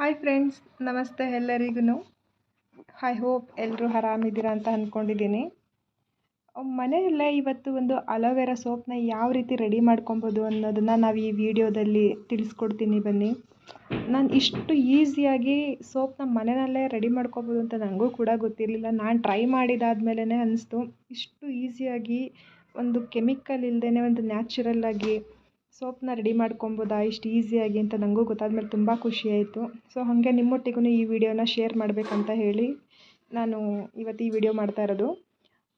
Hi friends ನಮಸ್ತೆ ಎಲ್ಲರಿಗೂ I hope ಎಲ್ಲರೂ ಆರಾಮಿದ್ದೀರಾ ಅಂತ ಅಂದ್ಕೊಂಡಿದ್ದೀನಿ ಮನೆಯಲ್ಲೇ ಇವತ್ತು ಒಂದು ಅಲೋವೆರಾ ಸೋಪ್ನ ಯಾವ ರೀತಿ ರೆಡಿ ಮಾಡ್ಕೊಬೋದು ಅನ್ನೋದನ್ನು ನಾವು ಈ ವಿಡಿಯೋದಲ್ಲಿ ತಿಳಿಸ್ಕೊಡ್ತೀನಿ ಬನ್ನಿ. ನಾನು ಇಷ್ಟು ಈಸಿಯಾಗಿ ಸೋಪ್ನ ಮನೆಯಲ್ಲೇ ರೆಡಿ ಮಾಡ್ಕೊಬೋದು ಅಂತ ನನಗೂ ಕೂಡ ಗೊತ್ತಿರಲಿಲ್ಲ. ನಾನು ಟ್ರೈ ಮಾಡಿದಾದ್ಮೇಲೆ ಅನಿಸ್ತು. ಇಷ್ಟು ಈಸಿಯಾಗಿ ಒಂದು ಕೆಮಿಕಲ್ ಇಲ್ಲದೇ ಒಂದು ನ್ಯಾಚುರಲ್ಲಾಗಿ ಸೋಪ್ನ ರೆಡಿ ಮಾಡ್ಕೊಬೋದಾ, ಇಷ್ಟು ಈಸಿಯಾಗಿ ಅಂತ ನನಗೂ ಗೊತ್ತಾದ್ಮೇಲೆ ತುಂಬ ಖುಷಿ ಆಯಿತು. ಸೊ ಹಾಗೆ ನಿಮ್ಮೊಟ್ಟಿಗೂ ಈ ವಿಡಿಯೋನ ಶೇರ್ ಮಾಡಬೇಕಂತ ಹೇಳಿ ನಾನು ಇವತ್ತು ಈ ವಿಡಿಯೋ ಮಾಡ್ತಾ ಇರೋದು.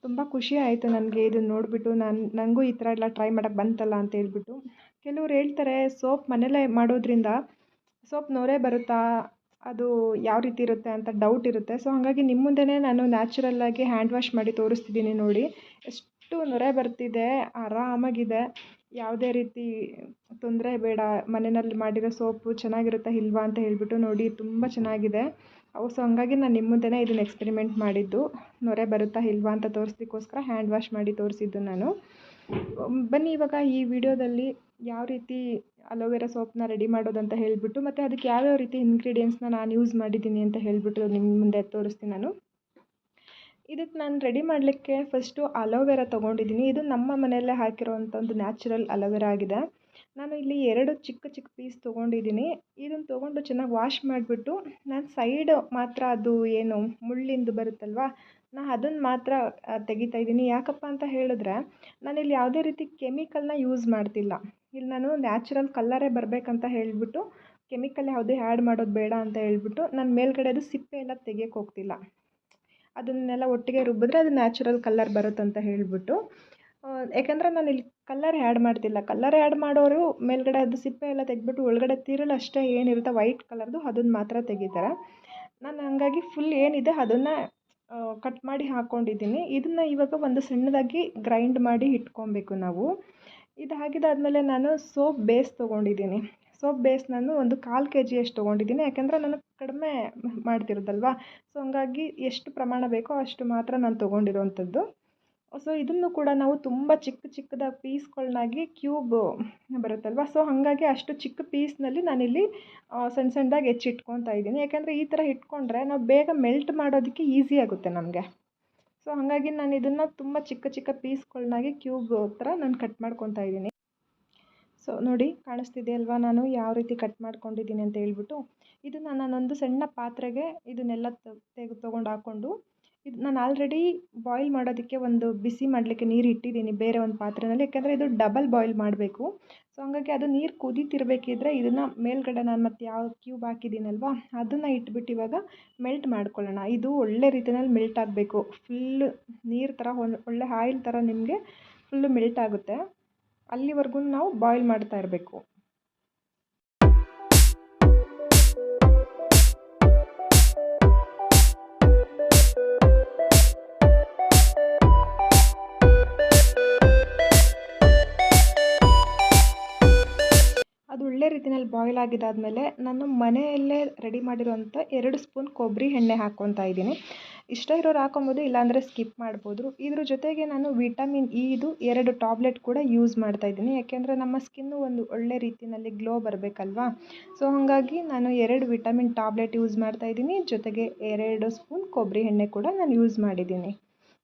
ತುಂಬ ಖುಷಿ ಆಯಿತು ನನಗೆ ಇದನ್ನು ನೋಡಿಬಿಟ್ಟು. ನಾನು ನನಗೂ ಈ ಥರ ಎಲ್ಲ ಟ್ರೈ ಮಾಡೋಕ್ಕೆ ಬಂತಲ್ಲ ಅಂತ ಹೇಳ್ಬಿಟ್ಟು. ಕೆಲವ್ರು ಹೇಳ್ತಾರೆ, ಸೋಪ್ ಮನೇಲೇ ಮಾಡೋದ್ರಿಂದ ಸೋಪ್ ನೋರೇ ಬರುತ್ತಾ, ಅದು ಯಾವ ರೀತಿ ಇರುತ್ತೆ ಅಂತ ಡೌಟ್ ಇರುತ್ತೆ. ಸೊ ಹಾಗಾಗಿ ನಿಮ್ಮ ಮುಂದೆನೇ ನಾನು ನ್ಯಾಚುರಲ್ಲಾಗಿ ಹ್ಯಾಂಡ್ ವಾಶ್ ಮಾಡಿ ತೋರಿಸ್ತಿದ್ದೀನಿ ನೋಡಿ. ಎಷ್ಟು ನೊರೆ ಬರ್ತಿದೆ, ಆರಾಮಾಗಿದೆ. ಯಾವುದೇ ರೀತಿ ತೊಂದರೆ ಬೇಡ, ಮನೆಯಲ್ಲಿ ಮಾಡಿರೋ ಸೋಪು ಚೆನ್ನಾಗಿರುತ್ತಾ ಇಲ್ವಾ ಅಂತ ಹೇಳಿಬಿಟ್ಟು ನೋಡಿ, ತುಂಬ ಚೆನ್ನಾಗಿದೆ. ಅವು ಸೊ ಹಂಗಾಗಿ ನಾನು ನಿಮ್ಮ ಮುಂದೆನೇ ಇದನ್ನು ಎಕ್ಸ್ಪೆರಿಮೆಂಟ್ ಮಾಡಿದ್ದು. ನೊರೆ ಬರುತ್ತಾ ಇಲ್ವಾ ಅಂತ ತೋರಿಸ್ಲಿಕ್ಕೋಸ್ಕರ ಹ್ಯಾಂಡ್ ವಾಶ್ ಮಾಡಿ ತೋರಿಸಿದ್ದು ನಾನು. ಬನ್ನಿ ಇವಾಗ ಈ ವಿಡಿಯೋದಲ್ಲಿ ಯಾವ ರೀತಿ ಅಲೋವೆರಾ ಸೋಪ್ನ ರೆಡಿ ಮಾಡೋದಂತ ಹೇಳಿಬಿಟ್ಟು ಮತ್ತು ಅದಕ್ಕೆ ಯಾವ್ಯಾವ ರೀತಿ ಇಂಗ್ರೀಡಿಯೆಂಟ್ಸ್ನ ನಾನು ಯೂಸ್ ಮಾಡಿದ್ದೀನಿ ಅಂತ ಹೇಳಿಬಿಟ್ಟು ನಿಮ್ಮ ಮುಂದೆ ತೋರಿಸ್ತೀನಿ ನಾನು. ಇದಕ್ಕೆ ನಾನು ರೆಡಿ ಮಾಡಲಿಕ್ಕೆ ಫಸ್ಟು ಅಲೋವೆರಾ ತೊಗೊಂಡಿದ್ದೀನಿ. ಇದು ನಮ್ಮ ಮನೆಯಲ್ಲೇ ಹಾಕಿರೋವಂಥ ಒಂದು ನ್ಯಾಚುರಲ್ ಅಲೋವೆರಾ ಆಗಿದೆ. ನಾನು ಇಲ್ಲಿ ಎರಡು ಚಿಕ್ಕ ಚಿಕ್ಕ ಪೀಸ್ ತೊಗೊಂಡಿದ್ದೀನಿ. ಇದನ್ನು ತೊಗೊಂಡು ಚೆನ್ನಾಗಿ ವಾಶ್ ಮಾಡಿಬಿಟ್ಟು ನಾನು ಸೈಡ್ ಮಾತ್ರ ಅದು ಏನು ಮುಳ್ಳಿಂದು ಬರುತ್ತಲ್ವಾ, ನಾ ಅದನ್ನು ಮಾತ್ರ ತೆಗಿತಾ ಇದ್ದೀನಿ. ಯಾಕಪ್ಪ ಅಂತ ಹೇಳಿದ್ರೆ ನಾನಿಲ್ಲಿ ಯಾವುದೇ ರೀತಿ ಕೆಮಿಕಲ್ನ ಯೂಸ್ ಮಾಡ್ತಿಲ್ಲ. ಇಲ್ಲಿ ನಾನು ನ್ಯಾಚುರಲ್ ಕಲ್ಲರೇ ಬರಬೇಕಂತ ಹೇಳಿಬಿಟ್ಟು ಕೆಮಿಕಲ್ ಯಾವುದೇ ಆ್ಯಡ್ ಮಾಡೋದು ಬೇಡ ಅಂತ ಹೇಳ್ಬಿಟ್ಟು ನಾನು ಮೇಲ್ಗಡೆದು ಸಿಪ್ಪೆ ಎಲ್ಲ ತೆಗಿಯೋಕ್ಕೆ ಹೋಗ್ತಿಲ್ಲ. ಅದನ್ನೆಲ್ಲ ಒಟ್ಟಿಗೆ ರುಬ್ಬಿದ್ರೆ ಅದು ನ್ಯಾಚುರಲ್ ಕಲ್ಲರ್ ಬರುತ್ತಂತ ಹೇಳಿಬಿಟ್ಟು ಯಾಕಂದರೆ ನಾನು ಇಲ್ಲಿ ಕಲ್ಲರ್ ಆ್ಯಡ್ ಮಾಡ್ತಿಲ್ಲ. ಕಲ್ಲರ್ ಆ್ಯಡ್ ಮಾಡೋರು ಮೇಲ್ಗಡೆ ಅದು ಸಿಪ್ಪೆ ಎಲ್ಲ ತೆಗೆದ್ಬಿಟ್ಟು ಒಳಗಡೆ ತಿರುಳು ಅಷ್ಟೇ ಏನಿರುತ್ತೆ ವೈಟ್ ಕಲರ್ದು ಅದನ್ನು ಮಾತ್ರ ತೆಗಿತಾರೆ. ನಾನು ಹಂಗಾಗಿ ಫುಲ್ ಏನಿದೆ ಅದನ್ನು ಕಟ್ ಮಾಡಿ ಹಾಕ್ಕೊಂಡಿದ್ದೀನಿ ಇದನ್ನು ಇವಾಗ ಒಂದು ಸಣ್ಣದಾಗಿ ಗ್ರೈಂಡ್ ಮಾಡಿ ಇಟ್ಕೊಬೇಕು ನಾವು. ಇದು ಹಾಕಿದಾದ್ಮೇಲೆ ನಾನು ಸೋಪ್ ಬೇಸ್ ತೊಗೊಂಡಿದ್ದೀನಿ. ಸೋಪ್ ಬೇಸ್ ನಾನು ಒಂದು ಕಾಲು ಕೆ ಜಿಯಷ್ಟು ತೊಗೊಂಡಿದ್ದೀನಿ. ಯಾಕೆಂದರೆ ನಾನು ಕಡಿಮೆ ಮಾಡ್ತಿರೋದಲ್ವ? ಸೊ ಹಂಗಾಗಿ ಎಷ್ಟು ಪ್ರಮಾಣ ಬೇಕೋ ಅಷ್ಟು ಮಾತ್ರ ನಾನು ತೊಗೊಂಡಿರೋವಂಥದ್ದು. ಸೊ ಇದನ್ನು ಕೂಡ ನಾವು ತುಂಬ ಚಿಕ್ಕ ಚಿಕ್ಕದಾಗಿ ಪೀಸ್ಗಳನ್ನಾಗಿ ಕ್ಯೂಬ್ ಬರುತ್ತಲ್ವ? ಸೊ ಹಾಗಾಗಿ ಅಷ್ಟು ಚಿಕ್ಕ ಪೀಸ್ನಲ್ಲಿ ನಾನಿಲ್ಲಿ ಸಣ್ಣ ಸಣ್ಣದಾಗಿ ಹೆಚ್ಚಿಟ್ಕೊತಾ ಇದ್ದೀನಿ. ಯಾಕೆಂದರೆ ಈ ಥರ ಇಟ್ಕೊಂಡ್ರೆ ನಾವು ಬೇಗ ಮೆಲ್ಟ್ ಮಾಡೋದಕ್ಕೆ ಈಸಿ ಆಗುತ್ತೆ ನಮಗೆ. ಸೊ ಹಾಗಾಗಿ ನಾನು ಇದನ್ನು ತುಂಬ ಚಿಕ್ಕ ಚಿಕ್ಕ ಪೀಸ್ಗಳನ್ನಾಗಿ ಕ್ಯೂಬ್ ಥರ ನಾನು ಕಟ್ ಮಾಡ್ಕೊತಾ ಇದ್ದೀನಿ. ಸೊ ನೋಡಿ ಕಾಣಿಸ್ತಿದೆ ಅಲ್ವಾ ನಾನು ಯಾವ ರೀತಿ ಕಟ್ ಮಾಡ್ಕೊಂಡಿದ್ದೀನಿ ಅಂತ ಹೇಳ್ಬಿಟ್ಟು ಇದನ್ನು ನಾನೊಂದು ಸಣ್ಣ ಪಾತ್ರೆಗೆ ಇದನ್ನೆಲ್ಲ ತೆಗೆದು ತೊಗೊಂಡು ಹಾಕ್ಕೊಂಡು, ಇದು ನಾನು ಆಲ್ರೆಡಿ ಬಾಯ್ಲ್ ಮಾಡೋದಕ್ಕೆ ಒಂದು ಬಿಸಿ ಮಾಡಲಿಕ್ಕೆ ನೀರು ಇಟ್ಟಿದ್ದೀನಿ ಬೇರೆ ಒಂದು ಪಾತ್ರೆಯಲ್ಲಿ ಯಾಕೆಂದರೆ ಇದು ಡಬಲ್ ಬಾಯ್ಲ್ ಮಾಡಬೇಕು. ಸೊ ಹಂಗಾಗಿ ಅದು ನೀರು ಕುದೀತಿರ್ಬೇಕಿದ್ರೆ ಇದನ್ನು ಮೇಲ್ಗಡೆ ನಾನು ಮತ್ತೆ ಯಾವ ಕ್ಯೂಬ್ ಹಾಕಿದ್ದೀನಲ್ವಾ, ಅದನ್ನು ಇಟ್ಬಿಟ್ಟು ಇವಾಗ ಮೆಲ್ಟ್ ಮಾಡ್ಕೊಳ್ಳೋಣ. ಇದು ಒಳ್ಳೆ ರೀತಿಯಲ್ಲಿ ಮೆಲ್ಟ್ ಆಗಬೇಕು. ಫುಲ್ಲು ನೀರು ಥರ ಒಳ್ಳೆ ಆಯಿಲ್ ಥರ ನಿಮಗೆ ಫುಲ್ಲು ಮೆಲ್ಟ್ ಆಗುತ್ತೆ. ಅಲ್ಲಿವರೆಗೂ ನಾವು ಬಾಯ್ಲ್ ಮಾಡ್ತಾ ಇರಬೇಕು. ಅದು ಒಳ್ಳೆ ರೀತಿಯಲ್ಲಿ ಬಾಯ್ಲ್ ಆಗಿದಾದ್ಮೇಲೆ ನಾನು ಮನೆಯಲ್ಲೇ ರೆಡಿ ಮಾಡಿರೋಂಥ ಎರಡು ಸ್ಪೂನ್ ಕೊಬ್ಬರಿ ಎಣ್ಣೆ ಹಾಕ್ಕೊತಾ ಇದ್ದೀನಿ. ಇಷ್ಟ ಇರೋರು ಹಾಕೊಬೋದು, ಇಲ್ಲಾಂದರೆ ಸ್ಕಿಪ್ ಮಾಡ್ಬೋದು. ಇದ್ರ ಜೊತೆಗೆ ನಾನು ವಿಟಮಿನ್ ಇದು ಎರಡು ಟಾಬ್ಲೆಟ್ ಕೂಡ ಯೂಸ್ ಮಾಡ್ತಾ ಇದ್ದೀನಿ. ಯಾಕೆಂದರೆ ನಮ್ಮ ಸ್ಕಿನ್ನು ಒಂದು ಒಳ್ಳೆ ರೀತಿಯಲ್ಲಿ ಗ್ಲೋ ಬರಬೇಕಲ್ವಾ? ಸೊ ಹಾಗಾಗಿ ನಾನು ಎರಡು ವಿಟಮಿನ್ ಟಾಬ್ಲೆಟ್ ಯೂಸ್ ಮಾಡ್ತಾ ಇದ್ದೀನಿ. ಜೊತೆಗೆ ಎರಡು ಸ್ಪೂನ್ ಕೊಬ್ಬರಿ ಎಣ್ಣೆ ಕೂಡ ನಾನು ಯೂಸ್ ಮಾಡಿದ್ದೀನಿ.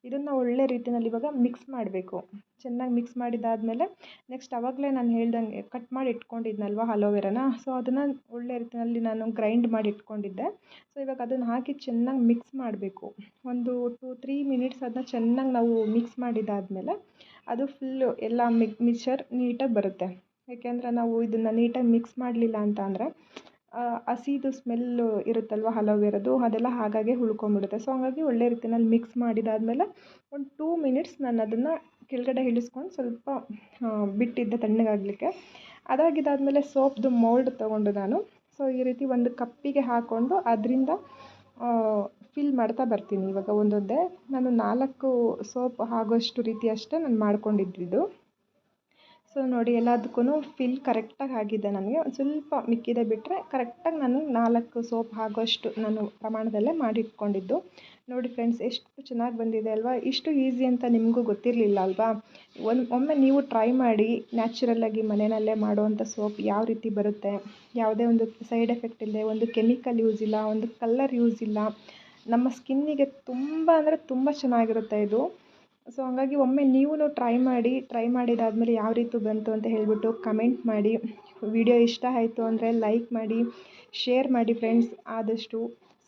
ಇದನ್ನು ಒಳ್ಳೆ ರೀತಿಯಲ್ಲಿ ಇವಾಗ ಮಿಕ್ಸ್ ಮಾಡಬೇಕು. ಚೆನ್ನಾಗಿ ಮಿಕ್ಸ್ ಮಾಡಿದ್ದಾದಮೇಲೆ ನೆಕ್ಸ್ಟ್ ಆವಾಗಲೇ ನಾನು ಹೇಳ್ದಂಗೆ ಕಟ್ ಮಾಡಿ ಇಟ್ಕೊಂಡಿದ್ನಲ್ವ ಅಲೋವೆರಾನ ಸೊ ಅದನ್ನು ಒಳ್ಳೆ ರೀತಿಯಲ್ಲಿ ನಾನು ಗ್ರೈಂಡ್ ಮಾಡಿ ಇಟ್ಕೊಂಡಿದ್ದೆ. ಸೊ ಇವಾಗ ಅದನ್ನು ಹಾಕಿ ಚೆನ್ನಾಗಿ ಮಿಕ್ಸ್ ಮಾಡಬೇಕು. ಒಂದು ಟು ತ್ರೀ ಮಿನಿಟ್ಸ್ ಅದನ್ನ ಚೆನ್ನಾಗಿ ನಾವು ಮಿಕ್ಸ್ ಮಾಡಿದ್ದಾದಮೇಲೆ ಅದು ಫುಲ್ಲು ಎಲ್ಲ ಮಿಕ್ ಮಿಕ್ಚರ್ ನೀಟಾಗಿ ಬರುತ್ತೆ. ಯಾಕೆಂದರೆ ನಾವು ಇದನ್ನು ನೀಟಾಗಿ ಮಿಕ್ಸ್ ಮಾಡಲಿಲ್ಲ ಅಂತ ಅಂದರೆ ಹಸಿದು ಸ್ಮೆಲ್ಲು ಇರುತ್ತಲ್ವ ಹಲೋವೆರದು ಅದೆಲ್ಲ ಹಾಗಾಗೆ ಉಳ್ಕೊಂಬಿಡುತ್ತೆ ಸೊ ಹಂಗಾಗಿ ಒಳ್ಳೆ ರೀತಿಯಲ್ಲಿ ಮಿಕ್ಸ್ ಮಾಡಿದಾದಮೇಲೆ ಒಂದು ಟೂ ಮಿನಿಟ್ಸ್ ನಾನು ಅದನ್ನು ಕೆಳಗಡೆ ಇಳಿಸ್ಕೊಂಡು ಸ್ವಲ್ಪ ಬಿಟ್ಟಿದ್ದೆ ತಣ್ಣಗಾಗಲಿಕ್ಕೆ ಅದಾಗಿದ್ದಾದಮೇಲೆ ಸೋಪ್ದು ಮೋಲ್ಡ್ ತೊಗೊಂಡು ನಾನು. ಸೊ ಈ ರೀತಿ ಒಂದು ಕಪ್ಪಿಗೆ ಹಾಕ್ಕೊಂಡು ಅದರಿಂದ ಫಿಲ್ ಮಾಡ್ತಾ ಬರ್ತೀನಿ ಇವಾಗ ಒಂದೊಂದೇ. ನಾನು ನಾಲ್ಕು ಸೋಪ್ ಆಗೋಷ್ಟು ರೀತಿ ಅಷ್ಟೇ ನಾನು ಮಾಡ್ಕೊಂಡಿದ್ದಿದ್ದು ಸೊ ನೋಡಿ ಎಲ್ಲದಕ್ಕೂ ಫಿಲ್ ಕರೆಕ್ಟಾಗಿ ಆಗಿದೆ ನನಗೆ. ಒಂದು ಸ್ವಲ್ಪ ಮಿಕ್ಕಿದೆ ಬಿಟ್ಟರೆ ಕರೆಕ್ಟಾಗಿ ನಾನು ನಾಲ್ಕು ಸೋಪ್ ಆಗೋಷ್ಟು ನಾನು ಪ್ರಮಾಣದಲ್ಲೇ ಮಾಡಿಟ್ಕೊಂಡಿದ್ದು. ನೋಡಿ ಫ್ರೆಂಡ್ಸ್ ಎಷ್ಟು ಚೆನ್ನಾಗಿ ಬಂದಿದೆ ಅಲ್ವಾ? ಇಷ್ಟು ಈಸಿ ಅಂತ ನಿಮಗೂ ಗೊತ್ತಿರಲಿಲ್ಲ ಅಲ್ವಾ? ಒಂದು ಒಮ್ಮೆ ನೀವು ಟ್ರೈ ಮಾಡಿ ನ್ಯಾಚುರಲ್ಲಾಗಿ ಮನೆಯಲ್ಲೇ ಮಾಡುವಂಥ ಸೋಪ್ ಯಾವ ರೀತಿ ಬರುತ್ತೆ? ಯಾವುದೇ ಒಂದು ಸೈಡ್ ಎಫೆಕ್ಟ್ ಇಲ್ಲದೆ ಒಂದು ಕೆಮಿಕಲ್ ಯೂಸ್ ಇಲ್ಲ, ಒಂದು ಕಲ್ಲರ್ ಯೂಸ್ ಇಲ್ಲ. ನಮ್ಮ ಸ್ಕಿನ್ನಿಗೆ ತುಂಬ ಅಂದರೆ ತುಂಬ ಚೆನ್ನಾಗಿರುತ್ತೆ ಇದು. ಸೊ ಹಂಗಾಗಿ ಒಮ್ಮೆ ನೀವೂ ಟ್ರೈ ಮಾಡಿ ಟ್ರೈ ಮಾಡಿದಾದಮೇಲೆ ಯಾವ ರೀತಿ ಬಂತು ಅಂತ ಹೇಳಿಬಿಟ್ಟು ಕಮೆಂಟ್ ಮಾಡಿ. ವಿಡಿಯೋ ಇಷ್ಟ ಆಯಿತು ಅಂದರೆ ಲೈಕ್ ಮಾಡಿ ಶೇರ್ ಮಾಡಿ ಫ್ರೆಂಡ್ಸ್ ಆದಷ್ಟು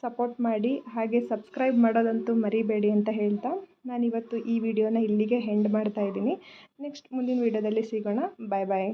ಸಪೋರ್ಟ್ ಮಾಡಿ. ಹಾಗೆ ಸಬ್ಸ್ಕ್ರೈಬ್ ಮಾಡೋದಂತೂ ಮರಿಬೇಡಿ ಅಂತ ಹೇಳ್ತಾ ನಾನಿವತ್ತು ಈ ವಿಡಿಯೋನ ಇಲ್ಲಿಗೆ ಹೆಂಡ್ ಮಾಡ್ತಾ ಇದ್ದೀನಿ. ನೆಕ್ಸ್ಟ್ ಮುಂದಿನ ವಿಡಿಯೋದಲ್ಲಿ ಸಿಗೋಣ. ಬಾಯ್ ಬಾಯ್